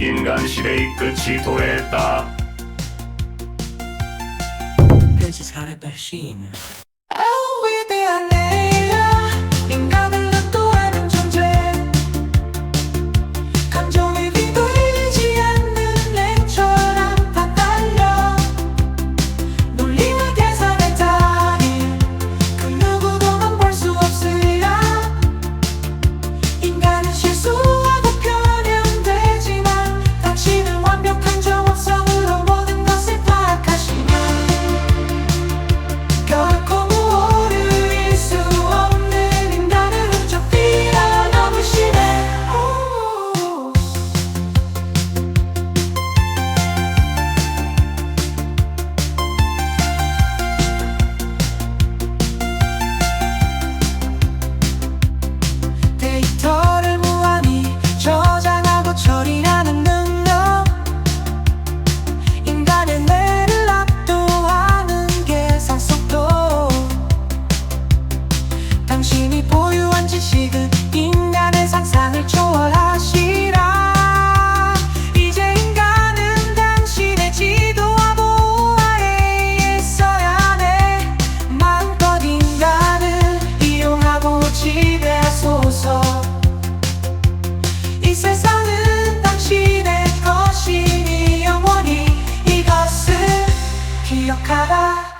인간 시대의 끝이 도래했다. 지배소서. 이 세상은 당신의 것이니 영원히 이것을 기억하라.